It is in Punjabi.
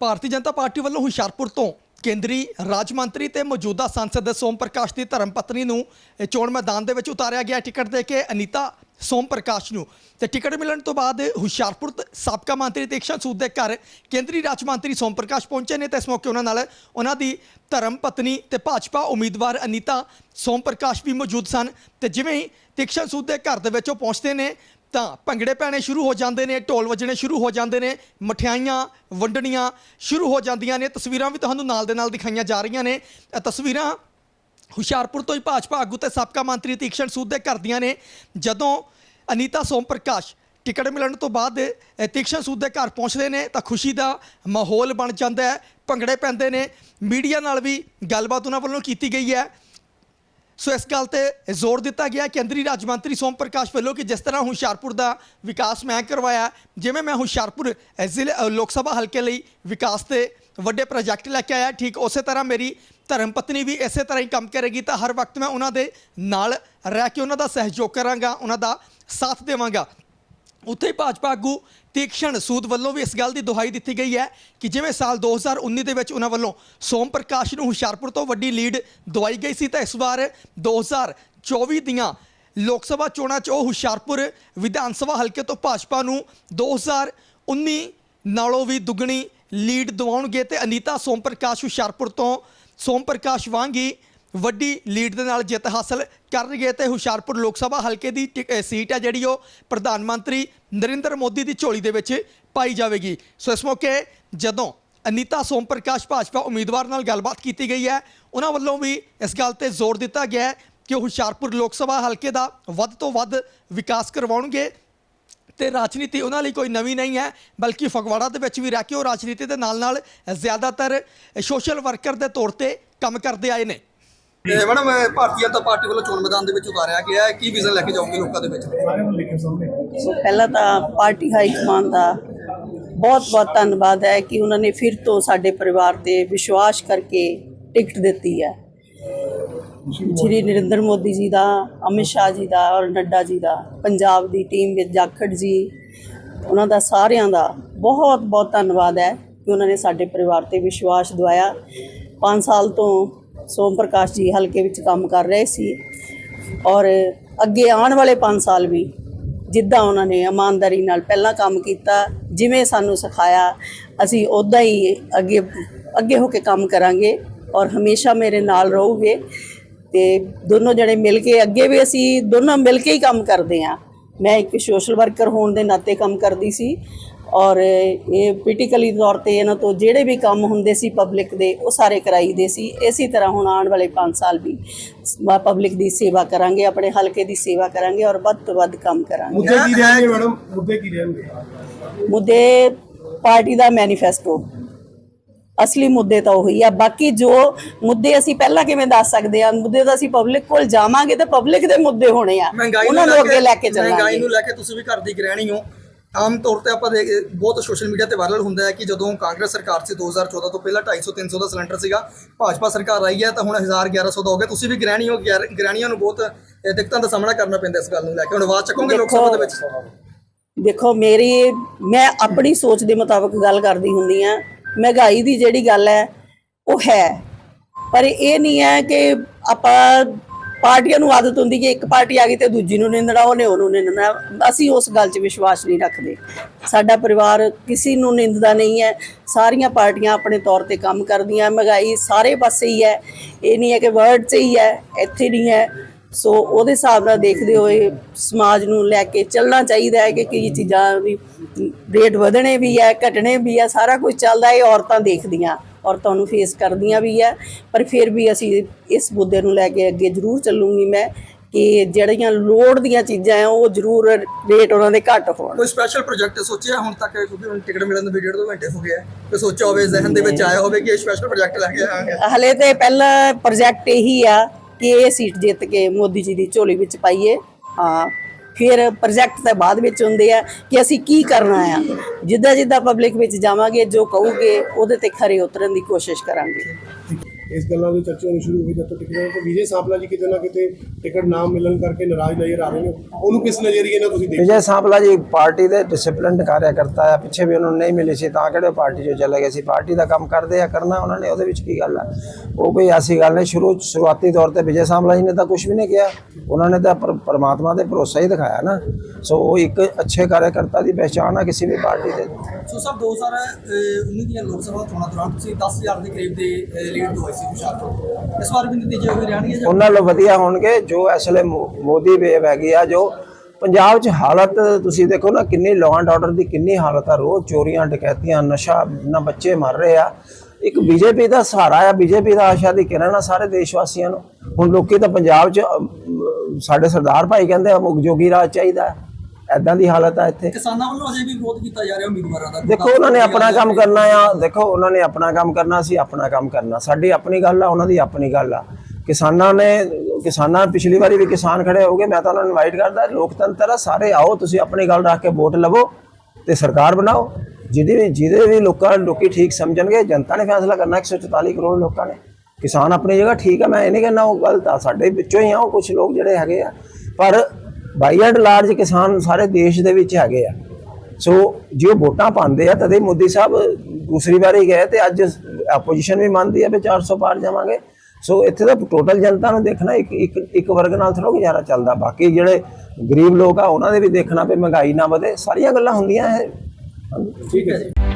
ਭਾਰਤੀ ਜਨਤਾ ਪਾਰਟੀ ਵੱਲੋਂ ਹੁਸ਼ਿਆਰਪੁਰ ਤੋਂ ਕੇਂਦਰੀ ਰਾਜ ਮੰਤਰੀ ਤੇ ਮੌਜੂਦਾ ਸੰਸਦ ਸੋਮ ਪ੍ਰਕਾਸ਼ ਦੀ ਧਰਮ ਪਤਨੀ ਨੂੰ ਇਹ ਚੋਣ ਮੈਦਾਨ ਦੇ ਵਿੱਚ ਉਤਾਰਿਆ ਗਿਆ ਟਿਕਟ ਦੇ ਕੇ ਅਨੀਤਾ ਸੋਮ ਪ੍ਰਕਾਸ਼ ਨੂੰ। ਤੇ ਟਿਕਟ ਮਿਲਣ ਤੋਂ ਬਾਅਦ ਹੁਸ਼ਿਆਰਪੁਰ ਸਾਬਕਾ ਮੰਤਰੀ ਤੇਕਸ਼ਾ ਸੂਦ ਦੇ ਘਰ ਕੇਂਦਰੀ ਰਾਜ ਮੰਤਰੀ ਸੋਮ ਪ੍ਰਕਾਸ਼ ਪਹੁੰਚੇ ਨੇ। ਤੇ ਇਸ ਮੌਕੇ ਉਹਨਾਂ ਨਾਲ ਉਹਨਾਂ ਦੀ ਧਰਮ ਪਤਨੀ ਤੇ ਭਾਜਪਾ ਉਮੀਦਵਾਰ ਅਨੀਤਾ ਸੋਮ ਪ੍ਰਕਾਸ਼ ਵੀ ਮੌਜੂਦ ਸਨ। ਤੇ ਜਿਵੇਂ ਹੀ ਤੇਕਸ਼ਾ ਸੂਦ ਦੇ ਘਰ ਦੇ ਵਿੱਚ ਉਹ ਪਹੁੰਚਦੇ ਨੇ ਤਾਂ ਭੰਗੜੇ ਪੈਣੇ ਸ਼ੁਰੂ ਹੋ ਜਾਂਦੇ ਨੇ, ਢੋਲ ਵੱਜਣੇ ਸ਼ੁਰੂ ਹੋ ਜਾਂਦੇ ਨੇ, ਮਠਿਆਈਆਂ ਵੰਡਣੀਆਂ ਸ਼ੁਰੂ ਹੋ ਜਾਂਦੀਆਂ ਨੇ, ਤਸਵੀਰਾਂ ਵੀ ਤੁਹਾਨੂੰ ਨਾਲ ਦੇ ਨਾਲ ਦਿਖਾਈਆਂ ਜਾ ਰਹੀਆਂ ਨੇ। ਇਹ ਤਸਵੀਰਾਂ ਹੁਸ਼ਿਆਰਪੁਰ ਤੋਂ ਹੀ ਭਾਜਪਾ ਆਗੂ ਤੇ ਸਾਬਕਾ ਮੰਤਰੀ ਤੀਕਸ਼ਣ ਸੂਦ ਦੇ ਘਰ ਦੀਆਂ ਨੇ। ਜਦੋਂ ਅਨੀਤਾ ਸੋਮ ਪ੍ਰਕਾਸ਼ ਟਿਕਟ ਮਿਲਣ ਤੋਂ ਬਾਅਦ ਇਹ ਤੀਕਸ਼ਣ ਸੂਦ ਦੇ ਘਰ ਪਹੁੰਚਦੇ ਨੇ, ਤਾਂ ਖੁਸ਼ੀ ਦਾ ਮਾਹੌਲ ਬਣ ਜਾਂਦਾ ਹੈ, ਭੰਗੜੇ ਪੈਂਦੇ ਨੇ। ਮੀਡੀਆ ਨਾਲ ਵੀ ਗੱਲਬਾਤ ਉਹਨਾਂ ਵੱਲੋਂ ਕੀਤੀ ਗਈ ਹੈ। ਸੋ ਇਸ ਗੱਲ ਤੇ ਜ਼ੋਰ ਦਿੱਤਾ ਗਿਆ ਕੇਂਦਰੀ ਰਾਜ ਮੰਤਰੀ ਸੋਮ ਪ੍ਰਕਾਸ਼ ਵੱਲੋਂ ਕਿ ਜਿਸ ਤਰ੍ਹਾਂ ਹੁਸ਼ਿਆਰਪੁਰ ਦਾ ਵਿਕਾਸ ਮੈਂ ਕਰਵਾਇਆ, ਜਿਵੇਂ ਮੈਂ ਹੁਸ਼ਿਆਰਪੁਰ ਜ਼ਿਲ੍ਹੇ ਲੋਕ ਸਭਾ ਹਲਕੇ ਲਈ ਵਿਕਾਸ ਤੇ ਵੱਡੇ ਪ੍ਰੋਜੈਕਟ ਲੈ ਕੇ ਆਇਆ, ਠੀਕ ਉਸੇ ਤਰ੍ਹਾਂ ਮੇਰੀ ਧਰਮ ਪਤਨੀ ਵੀ ਇਸੇ ਤਰ੍ਹਾਂ ਹੀ ਕੰਮ ਕਰੇਗੀ, ਤਾਂ ਹਰ ਵਕਤ ਮੈਂ ਉਹਨਾਂ ਦੇ ਨਾਲ ਰਹਿ ਕੇ ਉਹਨਾਂ ਦਾ ਸਹਿਯੋਗ ਕਰਾਂਗਾ, ਉਹਨਾਂ ਦਾ ਸਾਥ ਦੇਵਾਂਗਾ। ਉੱਥੇ ਹੀ ਭਾਜਪਾ ਆਗੂ ਤੀਕਸ਼ਣ ਸੂਦ ਵੱਲੋਂ ਵੀ ਇਸ ਗੱਲ ਦੀ ਦੁਹਾਈ ਦਿੱਤੀ ਗਈ ਹੈ ਕਿ ਜਿਵੇਂ ਸਾਲ 2019 ਦੇ ਵਿੱਚ ਉਹਨਾਂ ਵੱਲੋਂ ਸੋਮ ਪ੍ਰਕਾਸ਼ ਨੂੰ ਹੁਸ਼ਿਆਰਪੁਰ ਤੋਂ ਵੱਡੀ ਲੀਡ ਦਵਾਈ ਗਈ ਸੀ ਤਾਂ ਇਸ ਵਾਰ 2024 ਦੀਆਂ ਲੋਕ ਸਭਾ ਚੋਣਾਂ 'ਚ ਉਹ ਹੁਸ਼ਿਆਰਪੁਰ ਵਿਧਾਨ ਸਭਾ ਹਲਕੇ ਤੋਂ ਭਾਜਪਾ ਨੂੰ 2019 ਨਾਲੋਂ ਵੀ ਦੁੱਗਣੀ ਲੀਡ ਦਿਵਾਉਣਗੇ ਤੇ ਅਨੀਤਾ ਸੋਮ ਪ੍ਰਕਾਸ਼ ਹੁਸ਼ਿਆਰਪੁਰ ਤੋਂ ਸੋਮ ਪ੍ਰਕਾਸ਼ ਵਾਂਗੀ ਵੱਡੀ ਲੀਡ ਦੇ ਨਾਲ ਜਿੱਤ ਹਾਸਲ ਕਰਨਗੇ ਤੇ ਹੁਸ਼ਿਆਰਪੁਰ ਲੋਕ ਸਭਾ ਹਲਕੇ ਦੀ ਟਿਕ- ਸੀਟ ਹੈ ਜਿਹੜੀ ਉਹ ਪ੍ਰਧਾਨ ਮੰਤਰੀ ਨਰਿੰਦਰ ਮੋਦੀ ਦੀ ਝੋਲੀ ਦੇ ਵਿੱਚ ਪਾਈ ਜਾਵੇਗੀ। ਸੋ ਇਸ ਮੌਕੇ ਜਦੋਂ ਅਨੀਤਾ ਸੋਮ ਪ੍ਰਕਾਸ਼ ਭਾਜਪਾ ਉਮੀਦਵਾਰ ਨਾਲ ਗੱਲਬਾਤ ਕੀਤੀ ਗਈ ਹੈ, ਉਹਨਾਂ ਵੱਲੋਂ ਵੀ ਇਸ ਗੱਲ ਤੇ ਜ਼ੋਰ ਦਿੱਤਾ ਗਿਆ ਕਿ ਹੁਸ਼ਿਆਰਪੁਰ ਲੋਕ ਸਭਾ ਹਲਕੇ ਦਾ ਵੱਧ ਤੋਂ ਵੱਧ ਵਿਕਾਸ ਕਰਵਾਉਣਗੇ ਤੇ ਰਾਜਨੀਤੀ ਉਹਨਾਂ ਲਈ ਕੋਈ ਨਵੀਂ ਨਹੀਂ ਹੈ, ਬਲਕਿ ਫਗਵਾੜਾ ਦੇ ਵਿੱਚ ਵੀ ਰਹਿ ਕੇ ਉਹ ਰਾਜਨੀਤੀ ਦੇ ਨਾਲ ਨਾਲ ਜ਼ਿਆਦਾਤਰ ਸੋਸ਼ਲ ਵਰਕਰ ਦੇ ਤੌਰ ਤੇ ਕੰਮ ਕਰਦੇ ਆਏ ਨੇ। ਤੇ ਮੈਡਮ ਇਹ ਭਾਰਤੀ ਜਨਤਾ ਪਾਰਟੀ ਵੱਲੋਂ ਚੋਣ ਮੈਦਾਨ ਦੇ ਵਿੱਚ ਉਤਾਰਿਆ ਗਿਆ ਹੈ। ਕੀ ਵਿਜ਼ਨ ਲੈ ਕੇ ਜਾਓਗੇ ਲੋਕਾਂ ਦੇ ਵਿੱਚ? ਸੋ ਪਹਿਲਾਂ ਤਾਂ ਪਾਰਟੀ ਹਾਈ ਕਮਾਂਡ ਦਾ ਬਹੁਤ ਬਹੁਤ ਧੰਨਵਾਦ ਹੈ ਕਿ ਉਹਨਾਂ ਨੇ ਫਿਰ ਤੋਂ ਸਾਡੇ ਪਰਿਵਾਰ ਤੇ ਵਿਸ਼ਵਾਸ ਕਰਕੇ ਟਿਕਟ ਦਿੱਤੀ ਹੈ। ਸ਼੍ਰੀ ਨਰਿੰਦਰ ਮੋਦੀ ਜੀ ਦਾ, ਅਮਿਤ ਸ਼ਾਹ ਜੀ ਦਾ ਔਰ ਨੱਡਾ ਜੀ ਦਾ, ਪੰਜਾਬ ਦੀ ਟੀਮ ਵਿੱਚ ਜਾਖੜ ਜੀ, ਉਹਨਾਂ ਦਾ ਸਾਰਿਆਂ ਦਾ ਬਹੁਤ ਬਹੁਤ ਧੰਨਵਾਦ ਹੈ ਕਿ ਉਹਨਾਂ ਨੇ ਸਾਡੇ ਪਰਿਵਾਰ ਤੇ ਵਿਸ਼ਵਾਸ ਦਵਾਇਆ। 5 ਸਾਲ ਤੋਂ ਸੋਮ ਪ੍ਰਕਾਸ਼ ਜੀ ਹਲਕੇ ਵਿੱਚ ਕੰਮ ਕਰ ਰਹੇ ਸੀ ਔਰ ਅੱਗੇ ਆਉਣ ਵਾਲੇ 5 ਸਾਲ ਵੀ ਜਿੱਦਾਂ ਉਹਨਾਂ ਨੇ ਇਮਾਨਦਾਰੀ ਨਾਲ ਪਹਿਲਾਂ ਕੰਮ ਕੀਤਾ, ਜਿਵੇਂ ਸਾਨੂੰ ਸਿਖਾਇਆ, ਅਸੀਂ ਉਦਾਂ ਹੀ ਅੱਗੇ ਅੱਗੇ ਹੋ ਕੇ ਕੰਮ ਕਰਾਂਗੇ ਔਰ ਹਮੇਸ਼ਾ ਮੇਰੇ ਨਾਲ ਰਹੋਗੇ ਤੇ ਦੋਨੋਂ ਜਣੇ ਮਿਲ ਕੇ ਅੱਗੇ ਵੀ ਅਸੀਂ ਦੋਨੋਂ ਮਿਲ ਕੇ ਹੀ ਕੰਮ ਕਰਦੇ ਹਾਂ। ਮੈਂ ਇੱਕ ਸੋਸ਼ਲ ਵਰਕਰ ਹੋਣ ਦੇ ਨਾਤੇ ਕੰਮ ਕਰਦੀ ਸੀ ਔਰ ਇਹ ਪੋਲੀਟੀਕਲੀ ਤੌਰ ਤੇ ਇਹਨਾਂ ਤੋਂ ਜਿਹੜੇ ਵੀ ਕੰਮ ਹੁੰਦੇ ਸੀ ਪਬਲਿਕ ਦੇ ਉਹ ਸਾਰੇ ਕਰਾਈਦੇ ਸੀ। ਇਸੇ ਤਰ੍ਹਾਂ ਹੁਣ ਆਉਣ ਵਾਲੇ 5 ਸਾਲ ਵੀ ਪਬਲਿਕ ਦੀ ਸੇਵਾ ਕਰਾਂਗੇ ਆਪਣੇ ਹਲਕੇ ਦੀ ਸੇਵਾ ਕਰਾਂਗੇ ਔਰ ਵੱਧ ਤੋਂ ਵੱਧ ਕੰਮ ਕਰਾਂਗੇ। ਮੁੱਦੇ ਕੀ ਰਹਿਣਗੇ ਮੈਡਮ? ਮੁੱਦੇ ਕੀ ਰਹਿਣਗੇ? ਮੁੱਦੇ ਪਾਰਟੀ ਦਾ ਮੈਨੀਫੈਸਟੋ ਅਸਲੀ ਮੁੱਦੇ ਤਾਂ ਉਹੀ ਆ। ਬਾਕੀ ਜੋ ਮੁੱਦੇ ਅਸੀਂ ਪਹਿਲਾਂ ਕਿਵੇਂ ਦੱਸ ਸਕਦੇ ਆ? ਮੁੱਦੇ ਤਾਂ ਅਸੀਂ ਪਬਲਿਕ ਕੋਲ ਜਾਵਾਂਗੇ ਤੇ ਪਬਲਿਕ ਦੇ ਮੁੱਦੇ ਹੋਣੇ ਆ। ਮਹਿੰਗਾਈ ਉਹਨਾਂ ਨੂੰ ਅੱਗੇ ਲੈ ਕੇ ਮਹਿੰਗਾਈ ਚੱਲਾਂਗੇ ਨੂੰ ਲੈ ਕੇ ਤੁਸੀਂ ਵੀ ਘਰ ਦੀ ਗ੍ਰਹਿਣੀ ਹੋ। ਆਮ ਤੌਰ ਤੇ ਆਪਾਂ ਦੇਖ ਬਹੁਤ ਸੋਸ਼ਲ ਮੀਡੀਆ ਤੇ ਵਾਇਰਲ ਹੁੰਦਾ ਹੈ ਕਿ ਜਦੋਂ ਕਾਂਗਰਸ ਸਰਕਾਰ ਸੀ 2014 ਤੋਂ ਪਹਿਲਾਂ 250 300 ਦਾ ਸਿਲੰਡਰ ਸੀਗਾ, ਭਾਜਪਾ ਸਰਕਾਰ ਆਈ ਹੈ ਤਾਂ ਹੁਣ 1000 1100 ਦਾ ਹੋ ਗਿਆ। ਤੁਸੀਂ ਵੀ ਗ੍ਰਹਿਣੀ ਹੋ ਗ੍ਰਹਿਣੀਆਂ ਨੂੰ ਬਹੁਤ ਦਿੱਕਤਾਂ ਦਾ ਸਾਹਮਣਾ ਕਰਨਾ ਪੈਂਦਾ ਇਸ ਗੱਲ ਨੂੰ ਲੈ ਕੇ। ਹੁਣ ਆਵਾਜ਼ ਚੱਕੋਗੇ ਲੋਕ ਸਭਾ ਦੇ ਵਿੱਚ? ਦੇਖੋ, ਮੇਰੀ, ਮੈਂ ਆਪਣੀ ਸੋਚ ਦੇ ਮੁਤਾਬਕ ਗੱਲ ਕਰਦੀ ਹੁੰਦੀ ਆ ਮਹਿੰਗਾਈ ਦੀ ਜਿਹੜੀ ਗੱਲ ਹੈ, ਉਹ ਹੈ। ਪਰ ਇਹ ਨਹੀਂ ਹੈ ਕਿ ਆਪਾਂ ਪਾਰਟੀਆਂ ਨੂੰ ਆਦਤ ਹੁੰਦੀ ਕਿ ਇੱਕ ਪਾਰਟੀ ਆ ਗਈ ਤੇ ਦੂਜੀ ਨੂੰ ਨਿੰਦਣਾ, ਉਹਨੇ ਉਹਨੂੰ ਨਿੰਦਣਾ। ਅਸੀਂ ਉਸ ਗੱਲ 'ਚ ਵਿਸ਼ਵਾਸ ਨਹੀਂ ਰੱਖਦੇ। ਸਾਡਾ ਪਰਿਵਾਰ ਕਿਸੇ ਨੂੰ ਨਿੰਦਦਾ ਨਹੀਂ ਹੈ। ਸਾਰੀਆਂ ਪਾਰਟੀਆਂ ਆਪਣੇ ਤੌਰ ਤੇ ਕੰਮ ਕਰਦੀਆਂ, ਮਹਿੰਗਾਈ ਸਾਰੇ ਪਾਸੇ ਹੀ ਹੈ। ਇਹ ਨਹੀਂ ਹੈ ਕਿ ਵਰਡ 'ਚ ਹੀ ਹੈ, ਇੱਥੇ ਨਹੀਂ ਹੈ। ਸੋ ਉਹਦੇ ਹਿਸਾਬ ਨਾਲ ਦੇਖਦੇ ਹੋਏ ਸਮਾਜ ਨੂੰ ਲੈ ਕੇ ਚੱਲਣਾ ਚਾਹੀਦਾ ਹੈ ਕਿ ਕਈ ਚੀਜ਼ਾਂ ਵੀ ਰੇਟ ਵਧਣੇ ਵੀ ਹੈ, ਘਟਣੇ ਵੀ ਹੈ, ਸਾਰਾ ਕੁਝ ਚੱਲਦਾ ਹੈ ਔਰਤਾਂ ਦੇਖਦੀਆਂ। ਔਰਤਾਂ ਨੂੰ ਫੇਸ ਕਰਦੀਆਂ ਵੀ ਹੈ ਪਰ ਫਿਰ ਵੀ ਅਸੀਂ ਇਸ ਮੁੱਦੇ ਨੂੰ ਲੈ ਕੇ ਅੱਗੇ ਜ਼ਰੂਰ ਚੱਲੂੰਗੀ ਮੈਂ ਕਿ ਜਿਹੜੀਆਂ ਲੋੜ ਦੀਆਂ ਚੀਜ਼ਾਂ ਆ ਉਹ ਜ਼ਰੂਰ ਰੇਟ ਉਹਨਾਂ ਦੇ ਘੱਟ ਹੋਣ। ਕੋਈ ਸਪੈਸ਼ਲ ਪ੍ਰੋਜੈਕਟ ਸੋਚਿਆ? ਹੁਣ ਤੱਕ ਕਿਉਂਕਿ ਹੁਣ ਟਿਕਟ ਮਿਲਣ ਨੂੰ ਵੀ ਡੇਢ ਦੋ ਘੰਟੇ ਹੋ ਗਏ ਹੈ ਕੋਈ ਸੋਚਿਆ ਹੋਵੇ ਜ਼ਿਹਨ ਦੇ ਵਿੱਚ ਆਇਆ ਹੋਵੇ ਕਿ ਇਹ ਸਪੈਸ਼ਲ ਪ੍ਰੋਜੈਕਟ ਲੈ ਕੇ ਆਵਾਂਗੇ? ਹਲੇ ਤੇ ਪਹਿਲਾ ਪ੍ਰੋਜੈਕਟ ਇਹੀ ਆ ਕਿ ਇਹ ਸੀਟ ਜਿੱਤ ਕੇ ਮੋਦੀ ਜੀ ਦੀ ਝੋਲੀ ਵਿੱਚ ਪਾਈਏ। ਹਾਂ। ਫਿਰ ਪ੍ਰੋਜੈਕਟ ਤਾਂ ਬਾਅਦ ਵਿੱਚ ਹੁੰਦੇ ਆ ਕਿ ਅਸੀਂ ਕੀ ਕਰਨਾ ਆ। ਜਿੱਦਾਂ ਜਿੱਦਾਂ ਪਬਲਿਕ ਵਿੱਚ ਜਾਵਾਂਗੇ, ਜੋ ਕਹੂਗੇ, ਉਹਦੇ ਤੇ ਖਰੇ ਉਤਰਨ ਦੀ ਕੋਸ਼ਿਸ਼ ਕਰਾਂਗੇ। ਇਸ ਗੱਲਾਂ ਦੀ ਚਰਚਾ ਹੋਣੀ ਸ਼ੁਰੂ ਹੋਈ ਜਦ ਤੋਂ ਟਿਕਟ ਤੇ ਵਿਜੇ ਸਾਂਪਲਾ ਜੀ ਕਿਤੇ ਨਾ ਕਿਤੇ ਟਿਕਟ ਨਾ ਮਿਲਣ ਕਰਕੇ ਨਾਰਾਜ਼ ਨਜ਼ਰ ਆ ਰਹੇ ਨੇ। ਉਹਨੂੰ ਕਿਸ ਨਜ਼ਰੀਏ ਨਾਲ ਤੁਸੀਂ ਦੇਖਦੇ ਵਿਜੇ ਸਾਂਪਲਾ ਜੀ ਪਾਰਟੀ ਦੇ ਡਿਸਪਲਿਨਡ ਕਾਰਿਆਕਰਤਾ ਆ ਪਿੱਛੇ ਵੀ ਉਹਨਾਂ ਨੂੰ ਨਹੀਂ ਮਿਲੀ ਸੀ ਤਾਂ ਕਿਹੜੇ ਪਾਰਟੀ 'ਚੋਂ ਚਲੇ ਗਏ ਸੀ? ਪਾਰਟੀ ਦਾ ਕੰਮ ਕਰਦੇ ਆ ਕਰਨਾ ਉਹਨਾਂ ਨੇ ਉਹਦੇ ਵਿੱਚ ਕੀ ਗੱਲ ਆ? ਉਹ ਕੋਈ ਐਸੀ ਗੱਲ ਨਹੀਂ ਸ਼ੁਰੂ ਸ਼ੁਰੂਆਤੀ ਤੌਰ ਤੇ ਵਿਜੇ ਸਾਂਪਲਾ ਜੀ ਨੇ ਤਾਂ ਕੁਝ ਵੀ ਨਹੀਂ ਕਿਹਾ। ਉਹਨਾਂ ਨੇ ਤਾਂ ਪਰ- ਪਰਮਾਤਮਾ ਦੇ ਭਰੋਸਾ ਹੀ ਦਿਖਾਇਆ ਨਾ। ਸੋ ਉਹ ਇੱਕ ਅੱਛੇ ਕਾਰਿਆਕਰਤਾ ਦੀ ਪਹਿਚਾਣ ਆ ਕਿਸੇ ਵੀ ਪਾਰਟੀ ਦੇ। ਸੋ ਸਭ 2019 ਦੀਆਂ ਲੋਕ ਸਭਾ ਚੋਣਾਂ ਦੌਰਾਨ ਤੁਸੀਂ 10000 ਦੇ ਕਰੀਬ ਦੇ ਲੀਡ ਹੋਏ ਸੀ ਹੁਸ਼ਿਆਰਪੁਰ ਇਸ ਵਾਰ ਵੀ ਨਤੀਜੇ ਹੋਏ ਰਹਿਣਗੇ ਜਾਂ ਉਹਨਾਂ ਨਾਲੋਂ ਵਧੀਆ ਹੋਣਗੇ, ਜੋ ਇਸ ਵੇਲੇ ਮੋਦੀ ਵੇਵ ਹੈਗੀ ਆ, ਜੋ ਪੰਜਾਬ 'ਚ ਹਾਲਤ, ਤੁਸੀਂ ਦੇਖੋ ਨਾ ਕਿੰਨੀ ਲਾਅ ਐਂਡ ਆਰਡਰ ਦੀ ਕਿੰਨੀ ਹਾਲਤ ਆ, ਰੋਜ਼ ਚੋਰੀਆਂ, ਡਕੈਤੀਆਂ, ਨਸ਼ਾ ਨਾ ਬੱਚੇ ਮਰ ਰਹੇ ਆ। ਇੱਕ ਬੀਜੇਪੀ ਦਾ ਸਹਾਰਾ ਆ, ਬੀਜੇਪੀ ਦਾ ਆਸ਼ਾ ਦੀ ਕਿਰਨ ਆ ਸਾਰੇ ਦੇਸ਼ ਵਾਸੀਆਂ ਨੂੰ। ਹੁਣ ਲੋਕੀ ਤਾਂ ਪੰਜਾਬ 'ਚ ਸਾਡੇ ਸਰਦਾਰ ਭਾਈ ਕਹਿੰਦੇ ਆ ਮੁੱਖ ਜੋਗੀ ਰਾਜ ਚਾਹੀਦਾ। ਐਦਾਂ ਦੀ ਹਾਲਤ ਆ ਇੱਥੇ। ਕਿਸਾਨਾਂ ਵੱਲੋਂ ਅਜੇ ਵੀ ਵਿਰੋਧ ਕੀਤਾ ਜਾ ਰਿਹਾ ਉਮੀਦਵਾਰਾਂ ਦਾ। ਦੇਖੋ ਉਹਨਾਂ ਨੇ ਆਪਣਾ ਕੰਮ ਕਰਨਾ ਆ। ਦੇਖੋ ਉਹਨਾਂ ਨੇ ਆਪਣਾ ਕੰਮ ਕਰਨਾ ਸੀ ਆਪਣਾ ਕੰਮ ਕਰਨਾ। ਸਾਡੀ ਆਪਣੀ ਗੱਲ ਆ ਉਹਨਾਂ ਦੀ ਆਪਣੀ ਗੱਲ ਆ। ਕਿਸਾਨਾਂ ਨੇ ਕਿਸਾਨਾਂ ਪਿਛਲੀ ਵਾਰੀ ਵੀ ਕਿਸਾਨ ਖੜੇ ਹੋਗੇ ਮੈਂ ਤਾਂ ਉਹਨਾਂ ਨੂੰ ਇਨਵਾਈਟ ਕਰਦਾ ਲੋਕਤੰਤਰ ਆ ਸਾਰੇ ਆਓ ਤੁਸੀਂ ਆਪਣੀ ਗੱਲ ਰੱਖ ਕੇ ਵੋਟ ਲਵੋ ਤੇ ਸਰਕਾਰ ਬਣਾਓ। ਜਿਹਦੇ ਵੀ ਜਿਹਦੇ ਵੀ ਲੋਕਾਂ ਲੋਕੀ ਠੀਕ ਸਮਝਣਗੇ ਜਨਤਾ ਨੇ ਫੈਸਲਾ ਕਰਨਾ 144 ਕਰੋੜ ਲੋਕਾਂ ਨੇ। ਕਿਸਾਨ ਆਪਣੀ ਜਗ੍ਹਾ ਠੀਕ ਆ ਮੈਂ ਇਹ ਨਹੀਂ ਕਹਿੰਦਾ ਉਹ ਗਲਤ ਆ ਸਾਡੇ ਵਿੱਚੋਂ ਹੀ ਆ ਉਹ ਕੁਝ ਲੋਕ ਜਿਹੜੇ ਹੈਗੇ ਆ। ਪਰ ਬਾਈ ਐਂਡ ਲਾਰਜ ਕਿਸਾਨ ਸਾਰੇ ਦੇਸ਼ ਦੇ ਵਿੱਚ ਹੈਗੇ ਆ। ਸੋ ਜੇ ਉਹ ਵੋਟਾਂ ਪਾਉਂਦੇ ਆ, ਤਦੇ ਮੋਦੀ ਸਾਹਿਬ ਦੂਸਰੀ ਵਾਰੀ ਗਏ ਤੇ ਅੱਜ ਆਪੋਜੀਸ਼ਨ ਵੀ ਮੰਨਦੀ ਆ ਵੀ 400 ਪਾਰ ਜਾਵਾਂਗੇ। ਸੋ ਇੱਥੇ ਤਾਂ ਟੋਟਲ ਜਨਤਾ ਨੂੰ ਦੇਖਣਾ, ਇੱਕ ਇੱਕ ਇੱਕ ਵਰਗ ਨਾਲ ਥੋੜਾ ਗੁਜ਼ਾਰਾ ਚੱਲਦਾ। ਬਾਕੀ ਜਿਹੜੇ ਗਰੀਬ ਲੋਕ ਆ, ਉਹਨਾਂ ਦੇ ਵੀ ਦੇਖਣਾ ਵੀ ਮਹਿੰਗਾਈ ਨਾ ਵਧੇ। ਸਾਰੀਆਂ ਗੱਲਾਂ ਹੁੰਦੀਆਂ ਇਹ। ਠੀਕ ਹੈ ਜੀ।